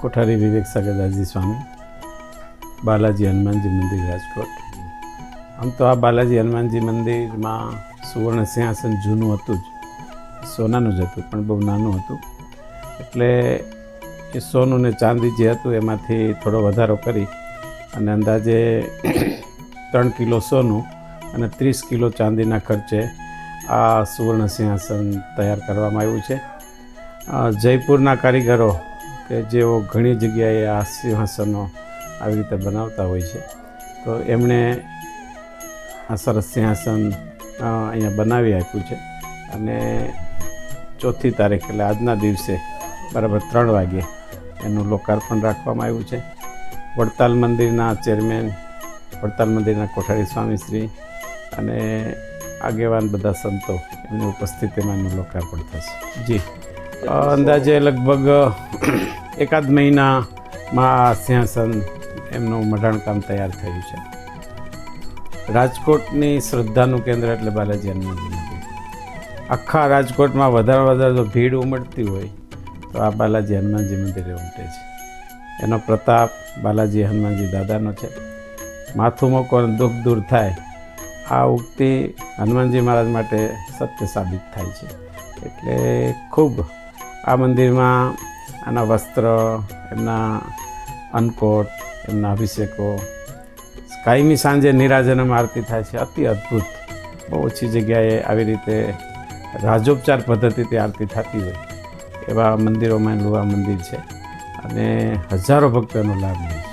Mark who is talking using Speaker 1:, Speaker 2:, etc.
Speaker 1: કોઠારી વિવેક સગદાસજી સ્વામી બાલાજી હનુમાનજી મંદિર રાજકોટ. આમ તો આ બાલાજી હનુમાનજી મંદિરમાં સુવર્ણ સિંહાસન જૂનું હતું જ. સોનાનું જ હતું, પણ બહુ નાનું હતું. એટલે એ સોનું ને ચાંદી જે હતું એમાંથી થોડો વધારો કરી અને અંદાજે ત્રણ કિલો સોનું અને ત્રીસ કિલો ચાંદીના ખર્ચે આ સુવર્ણ સિંહાસન તૈયાર કરવામાં આવ્યું છે. જયપુરના કારીગરો કે જેઓ ઘણી જગ્યાએ આ સિંહાસનો આવી રીતે બનાવતા હોય છે. તો એમણે આ સરસ સિંહાસન અહીંયા બનાવી આપ્યું છે. અને ચોથી તારીખ, એટલે આજના દિવસે બરાબર ત્રણ વાગે એનું લોકાર્પણ રાખવામાં આવ્યું છે. વડતાલ મંદિરના ચેરમેન, વડતાલ મંદિરના કોઠારી સ્વામીશ્રી અને આગેવાન બધા સંતો એમની ઉપસ્થિતિમાં એનું લોકાર્પણ થશે. જી. અંદાજે લગભગ એકાદ મહિનામાં સિંહાસન એમનું મઢાણ કામ તૈયાર થયું છે. રાજકોટની શ્રદ્ધાનું કેન્દ્ર એટલે બાલાજી હનુમાનજી મંદિર. આખા રાજકોટમાં વધારે વધારે જો ભીડ ઉમટતી હોય, તો આ બાલાજી હનુમાનજી મંદિરે ઉમટે છે. એનો પ્રતાપ બાલાજી હનુમાનજી દાદાનો છે. માથું મોકો અને દુઃખ દૂર થાય. આ ઉક્તિ હનુમાનજી મહારાજ માટે સત્ય સાબિત થાય છે. એટલે ખૂબ આ મંદિરમાં આના વસ્ત્ર એમના અન્નકોટ એમના અભિષેકો. કાયમી સાંજે નિરાજનમ આરતી થાય છે. અતિ અદ્ભુત. બહુ ઓછી જગ્યાએ આવી રીતે રાજોપચાર પદ્ધતિથી આરતી થતી હોય. એવા મંદિરોમાં આ મંદિર છે. અને હજારો ભક્તોનો લાભ લે છે.